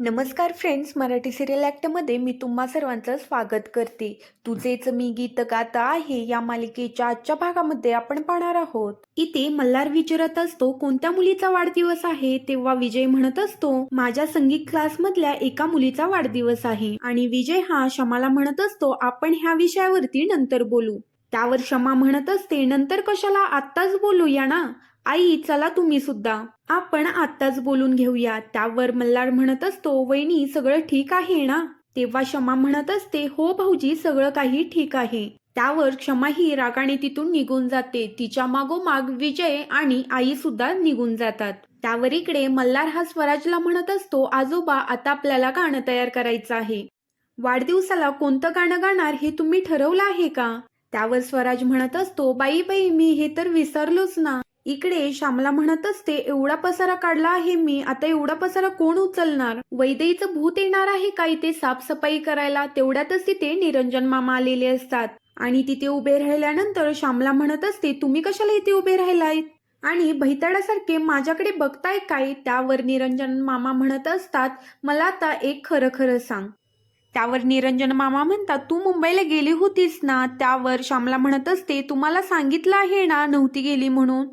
नमस्कार friends Marathi serial ॲक्टमध्ये मी तुम्हा सर्वांचं स्वागत करते. तुझेच मी गीत गाता आहे या मालिकेच्या आजच्या भागामध्ये आपण पाहणार आहोत. इथे मल्हार विचारत असतो कोणत्या मुलीचा वाढदिवस आहे? तेव्हा विजय म्हणत असतो माझ्या संगीत क्लासमधल्या एका मुलीचा वाढदिवस आहे. आणि विजय हा शमाला म्हणत असतो आपण ह्या विषयावरती नंतर बोलू. त्यावर क्षमा म्हणत असते नंतर कशाला आत्ताच बोलूया ना? आई चला तुम्ही सुद्धा. आपण आत्ताच बोलून घेऊया. त्यावर मल्हार म्हणत असतो वहिनी सगळं ठीक आहे ना? तेव्हा क्षमा म्हणत असते हो भाऊजी सगळं काही ठीक आहे. त्यावर क्षमा ही रागाने तिथून निघून जाते. तिच्या मागोमाग विजय आणि आई सुद्धा निघून जातात. त्यावर इकडे मल्हार हा स्वराजला म्हणत असतो आजोबा आता आपल्याला गाणं तयार करायचं आहे. वाढदिवसाला कोणतं गाणं गाणार हे तुम्ही ठरवलं आहे का? त्यावर स्वराज म्हणत असतो बाई बाई मी हे तर विसरलोच ना. इकडे श्यामला म्हणत असते एवढा पसारा काढला आहे मी आता एवढा पसारा कोण उचलणार? वैदेईचं भूत येणार आहे का इथे साफसफाई करायला? तेवढ्यातच तिथे निरंजन मामा आलेले असतात. आणि तिथे उभे राहिल्यानंतर श्यामला म्हणत असते तुम्ही कशाला इथे उभे राहिलाय आणि भैताडासारखे माझ्याकडे बघताय काय? त्यावर निरंजन मामा म्हणत असतात मला आता एक खरं खरं सांग. त्यावर निरंजन मामा म्हणतात तू मुंबईला गेली होतीस ना? त्यावर श्यामला म्हणत असते तुम्हाला सांगितलं आहे ना नव्हती गेली म्हणून?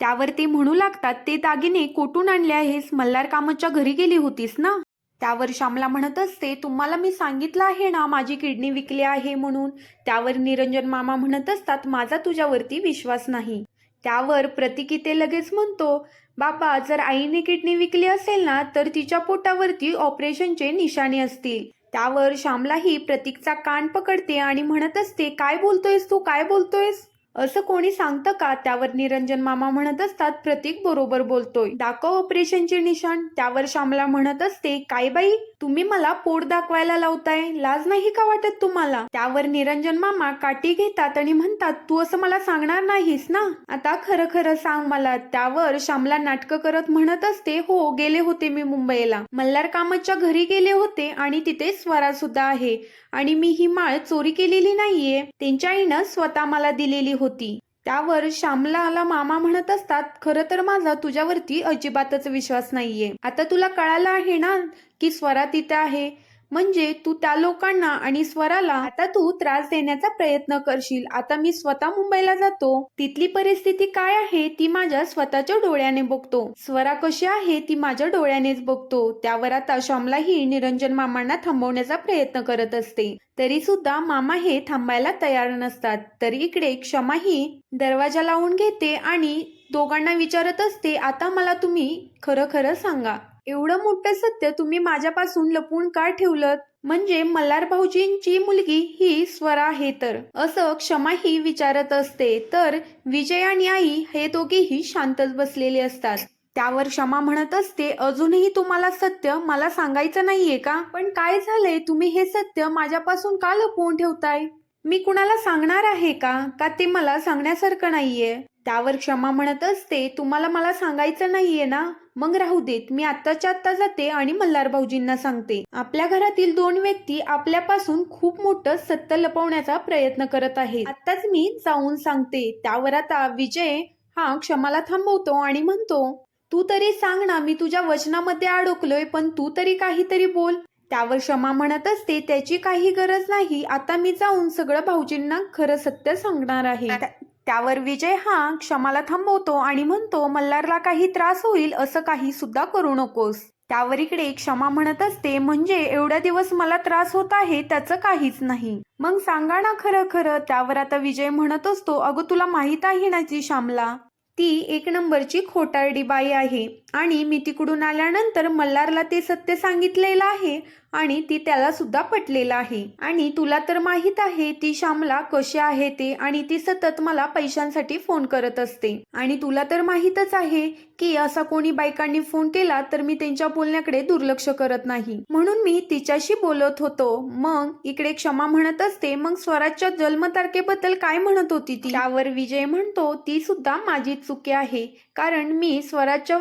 त्यावर ते म्हणू लागतात ते दागिने कोठून आणले आहेस? मल्हार कामतच्या घरी गेली होतीस ना? त्यावर श्यामला म्हणत असते तुम्हाला मी सांगितलं आहे ना माझी किडनी विकली आहे म्हणून. त्यावर निरंजन मामा म्हणत असतात माझा तुझ्यावरती विश्वास नाही. त्यावर प्रतिकी ते लगेच म्हणतो बाबा जर आईने किडनी विकली असेल ना तर तिच्या पोटावरती ऑपरेशनचे निशाणे असतील. त्यावर श्यामलाही प्रतीकचा कान पकडते आणि म्हणत असते काय बोलतोयस तू? काय बोलतोयस? असं कोणी सांगतं का? त्यावर निरंजन मामा म्हणत असतात प्रतीक बरोबर बोलतोय. दाखव ऑपरेशनचे निशाण. त्यावर श्यामला म्हणत असते काय बाई तुम्ही मला पोट दाखवायला लावताय. लाज नाही का वाटत तुम्हाला? त्यावर निरंजन मामा काठी घेतात आणि म्हणतात तू असं मला सांगणार नाहीस ना? आता खरं खरं सांग मला. त्यावर श्यामला नाटकं करत म्हणत असते हो गेले होते मी मुंबईला. मल्हार कामतच्या घरी गेले होते आणि तिथे स्वरा सुद्धा आहे. आणि मी ही माळ चोरी केलेली नाहीये. त्यांच्या आईनं स्वतः मला दिलेली होती. त्यावर श्यामलाला मामा म्हणत असतात खरं तर माझा तुझ्यावरती अजिबातच विश्वास नाहीये. आता तुला कळालं आहे ना की स्वरा तिथे आहे? म्हणजे तू त्या लोकांना आणि स्वराला आता तू त्रास देण्याचा प्रयत्न करशील. आता मी स्वतः मुंबईला जातो. तिथली परिस्थिती काय आहे ती माझ्या स्वतःच्या डोळ्याने बघतो. स्वरा कशी आहे ती माझ्या डोळ्यानेच बघतो. त्यावर आता श्यामलाही निरंजन मामांना थांबवण्याचा प्रयत्न करत असते. तरी सुद्धा मामा हे थांबायला तयार नसतात. तरी इकडे क्षमाही दरवाजा लावून घेते आणि दोघांना विचारत असते आता मला तुम्ही खरं खरं सांगा. एवढं मोठं सत्य तुम्ही माझ्यापासून लपवून का ठेवलं म्हणजे मल्हार भाऊजींची मुलगी ही स्वरा आहे तर. असं क्षमाही विचारत असते. तर विजय आणि आई हे दोघेही शांतच बसलेले असतात. त्यावर क्षमा म्हणत असते अजूनही तुम्हाला सत्य मला सांगायचं नाहीये का? पण काय झालंय? तुम्ही हे सत्य माझ्यापासून का लपवून ठेवताय? मी कुणाला सांगणार आहे का? का ते मला सांगण्यासारखं नाहीये? त्यावर क्षमा म्हणत असते तुम्हाला मला सांगायचं नाहीये ना? मग राहू देत मी आत्ताच्या आत्ता जाते आणि मल्हार भाऊजींना सांगते. आपल्या घरातील दोन व्यक्ती आपल्यापासून खूप मोठं सत्य लपवण्याचा प्रयत्न करत आहेत. आत्ताच मी जाऊन सांगते त्यावर आता विजय हा क्षमाला थांबवतो आणि म्हणतो तू तरी सांग ना मी तुझ्या वचनामध्ये अडकलोय पण तू तरी काहीतरी बोल. त्यावर क्षमा म्हणत असते त्याची काही गरज नाही आता मी जाऊन सगळं भाऊजींना खरं सत्य सांगणार आहे. त्यावर विजय हा क्षमाला थांबवतो आणि म्हणतो मल्हारला काही त्रास होईल असं काही सुद्धा करू नकोस. त्यावर इकडे क्षमा म्हणत असते म्हणजे एवढ्या दिवस मला त्रास होत आहे त्याचं काहीच नाही. मग सांगा ना खरं खरं त्यावर आता विजय म्हणत असतो अगं तुला माहीत आहे ना ती श्यामला? ती एक नंबरची खोटारडी बाई आहे आणि मी तिकडून आल्यानंतर मल्हारला ते सत्य सांगितलेलं आहे. आणि ती त्याला सुद्धा पटलेलं आहे. आणि तुला तर माहीत आहे ती श्यामला कशी आहे ते आणि ती सतत मला पैशांसाठी फोन करत असते. आणि तुला तर माहीतच आहे की असा कोणी बायकांनी फोन केला तर मी त्यांच्या बोलण्याकडे दुर्लक्ष करत नाही. म्हणून मी तिच्याशी बोलत होतो. मग इकडे क्षमा म्हणत असते. मग स्वराजच्या जन्मतारखेबद्दल काय म्हणत होती ती? त्यावर विजय म्हणतो ती सुद्धा माझी चुकी आहे. कारण मी स्वराजच्या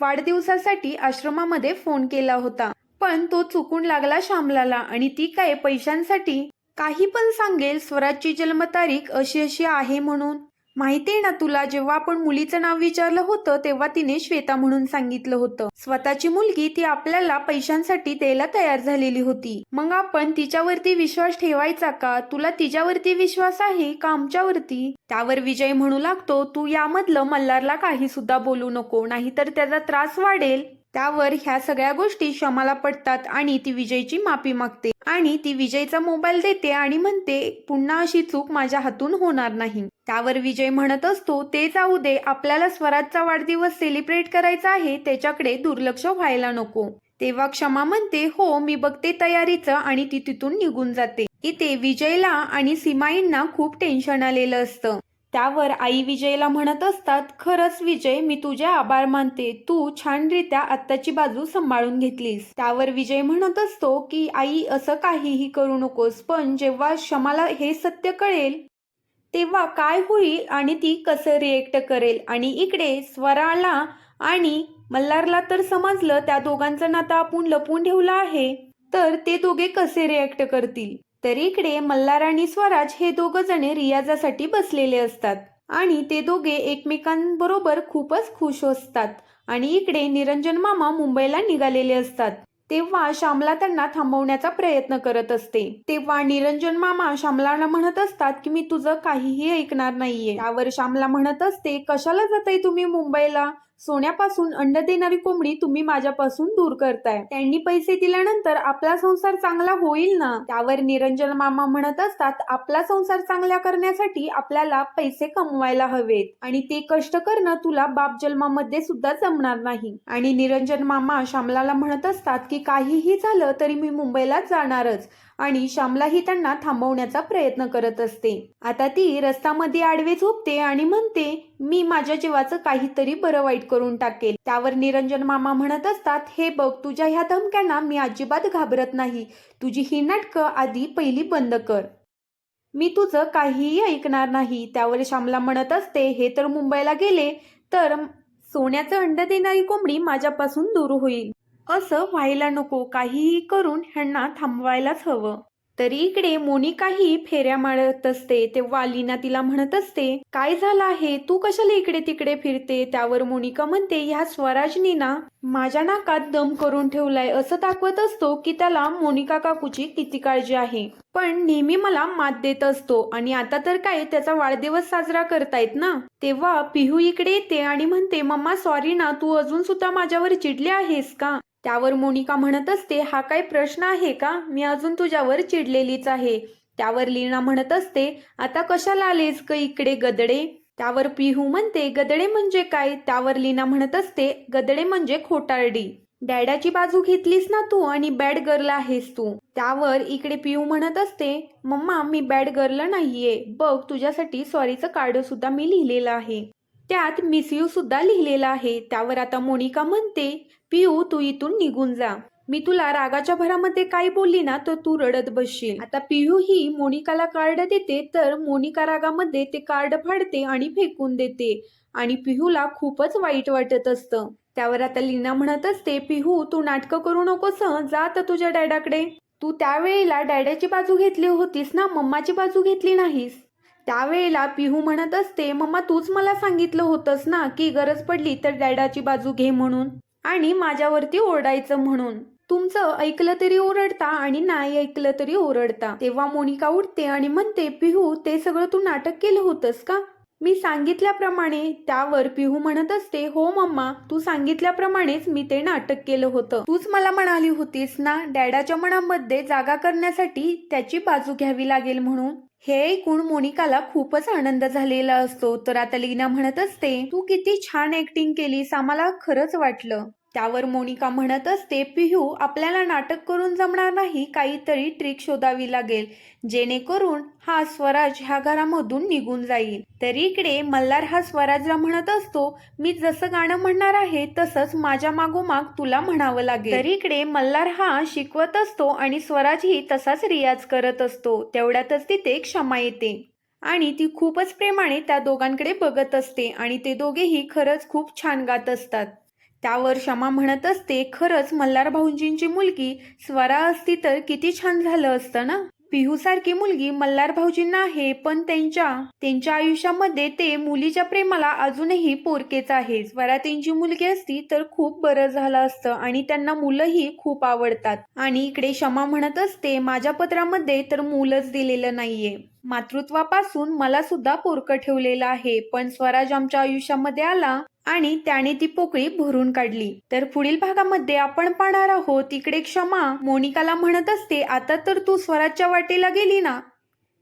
वाढदिवसासाठी आश्रमामध्ये फोन केला होता. पण तो चुकून लागला श्यामलाला आणि ती काय पैशांसाठी? काही पण सांगेल स्वराजची जन्मतारीख अशी अशी आहे म्हणून. माहितीये ना तुला जेव्हा आपण मुलीचं नाव विचारलं होतं तेव्हा तिने श्वेता म्हणून सांगितलं होतं. स्वतःची मुलगी ती आपल्याला पैशांसाठी द्यायला तयार झालेली होती. मग आपण तिच्यावरती विश्वास ठेवायचा का? तुला तिच्यावरती विश्वास आहे का आमच्यावरती? त्यावर विजय म्हणू लागतो तू यामधलं मल्हारला काही सुद्धा बोलू नको नाहीतर त्याचा त्रास वाढेल. त्यावर ह्या सगळ्या गोष्टी शमाला पडतात आणि ती विजयची माफी मागते. आणि ती विजयचा मोबाईल देते आणि म्हणते पुन्हा अशी चूक माझ्या हातून होणार नाही. त्यावर विजय म्हणत असतो ते जाऊ दे आपल्याला स्वराजचा वाढदिवस सेलिब्रेट करायचा आहे त्याच्याकडे दुर्लक्ष व्हायला नको. तेव्हा क्षमा म्हणते हो मी बघते तयारीचं आणि ती तिथून निघून जाते. इथे विजयला आणि सीमाईंना खूप टेन्शन आलेलं असतं. त्यावर आई विजयला म्हणत असतात खरंच विजय मी तुझे आभार मानते. तू छानरित्या आत्ताची बाजू सांभाळून घेतलीस. त्यावर विजय म्हणत असतो की आई असं काहीही करू नकोस पण जेव्हा शमाला हे सत्य कळेल तेव्हा काय होईल आणि ती कसं रिएक्ट करेल? आणि इकडे स्वराला आणि मल्हारला तर समजलं त्या दोघांचं नातं आपण लपून ठेवलं आहे तर ते दोघे कसे रिॲक्ट करतील? तर इकडे मल्हार आणि स्वराज हे दोघं जणे रियाजासाठी बसलेले असतात. आणि ते दोघे एकमेकांबरोबर खूपच खुश असतात. आणि इकडे निरंजन मामा मुंबईला निघालेले असतात. तेव्हा श्यामला त्यांना थांबवण्याचा प्रयत्न करत असते. तेव्हा निरंजन मामा श्यामला म्हणत असतात की मी तुझं काहीही ऐकणार नाहीये. त्यावर श्यामला म्हणत असते कशाला जाताय तुम्ही मुंबईला? सोन्यापासून अंड देणारी कोंबडी तुम्ही माझ्यापासून दूर करताय. त्यांनी पैसे दिल्यानंतर आपला संसार चांगला होईल ना? त्यावर निरंजन मामा म्हणत असतात आपला संसार चांगला करण्यासाठी आपल्याला पैसे कमवायला हवेत. आणि ते कष्ट करणं तुला बाप जन्मामध्ये सुद्धा जमणार नाही. आणि निरंजन मामा श्यामलाला म्हणत असतात की काहीही झालं तरी मी मुंबईला जाणारच. आणि श्यामलाही त्यांना थांबवण्याचा प्रयत्न करत असते. आता ती रस्तामध्ये आडवे झोपते आणि म्हणते मी माझ्या जीवाचं काहीतरी बरं वाईट करून टाकेल. त्यावर निरंजन मामा म्हणत असतात हे बघ तुझ्या ह्या धमक्यांना मी अजिबात घाबरत नाही. तुझी ही नाटकं आधी पहिली बंद कर. मी तुझं काहीही ऐकणार नाही. त्यावर श्यामला म्हणत असते हे तर मुंबईला गेले तर सोन्याचं अंड देणारी कोंबडी माझ्यापासून दूर होईल. असं व्हायला नको काहीही करून ह्यांना थांबवायलाच हवं. तरी इकडे मोनिकाही फेऱ्या मारत असते तेव्हा लीना तिला म्हणत असते काय झालं आहे? तू कशाला इकडे तिकडे फिरते? त्यावर मोनिका म्हणते ह्या स्वराजनी ना माझ्या नाकात दम करून ठेवलाय. असं दाखवत असतो की त्याला मोनिका काकूची किती काळजी आहे. पण नेहमी मला मात देत असतो आणि आता तर काय त्याचा वाढदिवस साजरा करतायत ना? तेव्हा पिहू इकडे येते आणि म्हणते मम्मा सॉरी ना तू अजून सुद्धा माझ्यावर चिडली आहेस का? त्यावर मोनिका म्हणत असते हा काय प्रश्न आहे का? मी अजून तुझ्यावर चिडलेलीच आहे. त्यावर लीना म्हणत असते आता कशाला आलेस ग इकडे गदडे? त्यावर पिहू म्हणते गदडे म्हणजे काय? त्यावर लीना म्हणत असते गदडे म्हणजे खोटारडी. डॅडाची बाजू घेतलीस ना तू आणि बॅड गर्ल आहेस तू. त्यावर इकडे पिऊ म्हणत असते मम्मा मी बॅड गर्ल नाहीये. बघ तुझ्यासाठी सॉरीचं कार्ड सुद्धा मी लिहिलेलं आहे. त्यात मिस यू सुद्धा लिहिलेला आहे. त्यावर आता मोनिका म्हणते पियू तू इथून निघून जा. मी तुला रागाच्या भरामध्ये काय बोलली ना तर तू रडत बसशील. आता पिहू ही मोनिकाला कार्ड देते तर मोनिका रागामध्ये ते कार्ड फाडते आणि फेकून देते. आणि पिहूला खूपच वाईट वाटत असतं. त्यावर आता लीना म्हणत असते पिहू तू नाटकं करू नकोस जात जा तुझ्या डॅडाकडे. तू त्यावेळेला डॅडाची बाजू घेतली होतीस ना? मम्माची बाजू घेतली नाहीस? त्यावेळेला पिहू म्हणत असते मम्मा तूच मला सांगितलं होतंस ना की गरज पडली तर डॅडाची बाजू घे म्हणून आणि माझ्यावरती ओरडायचं म्हणून. तुमचं ऐकलं तरी ओरडता आणि नाही ऐकलं तरी ओरडता. तेव्हा मोनिका उठते आणि म्हणते पिहू ते सगळं तू नाटक केलं होतंस का? मी सांगितल्याप्रमाणे त्यावर पिहू म्हणत असते हो मम्मा तू सांगितल्याप्रमाणेच मी ते नाटक केलं होतं. तूच मला म्हणाली होतीस ना डॅडाच्या मनामध्ये जागा करण्यासाठी त्याची बाजू घ्यावी लागेल म्हणून. हे ऐकून मोनिकाला खूपच आनंद झालेला असतो. तर आता लीना म्हणत असते तू किती छान ऍक्टिंग केलीस आम्हाला खरंच वाटलं. त्यावर मोनिका म्हणत असते पिहू आपल्याला नाटक करून जमणार नाही काहीतरी ट्रिक शोधावी लागेल. जेणेकरून हा स्वराज ह्या घरामधून निघून जाईल. तरी इकडे मल्हार हा स्वराजला म्हणत असतो मी जसं गाणं म्हणणार आहे तसंच माझ्या मागोमाग तुला म्हणावं लागेल. तरी इकडे मल्हार हा शिकवत असतो आणि स्वराजही तसाच रियाज करत असतो. तेवढ्यातच तिथे क्षमा येते. आणि ती खूपच प्रेमाने त्या दोघांकडे बघत असते आणि ते दोघेही खरंच खूप छान गात असतात. त्यावर क्षमा म्हणत असते. खरंच मल्हार भाऊंजींची मुलगी स्वरा असती तर किती छान झालं असतं ना? पिहूसारखी मुलगी मल्हार भाऊजींना आहे पण त्यांच्या त्यांच्या आयुष्यामध्ये ते मुलीच्या प्रेमाला अजूनही पोरकेच आहे. स्वरा त्यांची मुलगी असती तर खूप बरं झालं असतं आणि त्यांना मुलंही खूप आवडतात. आणि इकडे क्षमा म्हणत असते माझ्या पत्रामध्ये तर मुलंच दिलेलं नाहीये. मातृत्वापासून मला सुद्धा पोरकं ठेवलेलं आहे. पण स्वराज आमच्या आयुष्यामध्ये आला आणि त्याने ती पोकळी भरून काढली. तर पुढील भागामध्ये आपण पाहणार आहोत इकडे क्षमा मोनिकाला म्हणत असते आता तर तू स्वराजच्या वाटेला गेली ना?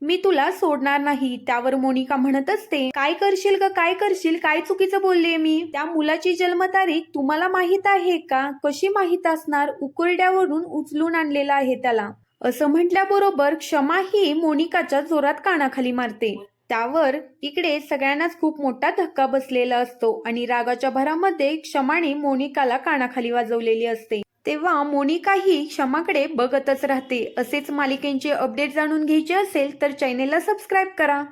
मी तुला सोडणार नाही. त्यावर मोनिका म्हणत असते काय करशील ग काय करशील? काय चुकीचं बोलले मी? त्या मुलाची जन्मतारीख तुम्हाला माहीत आहे का? कशी माहीत असणार? उकुरड्यावरून उचलून आणलेला आहे त्याला. असं म्हटल्याबरोबर क्षमा ही मोनिकाच्या जोरात कानाखाली मारते. त्यावर इकडे सगळ्यांनाच खूप मोठा धक्का बसलेला असतो आणि रागाच्या भरामध्ये क्षमाने मोनिकाला कानाखाली वाजवलेली असते. तेव्हा मोनिका ही क्षमाकडे बघतच राहते. असेच मालिकेंचे अपडेट जाणून घ्यायचे असेल तर चॅनेलला सबस्क्राईब करा.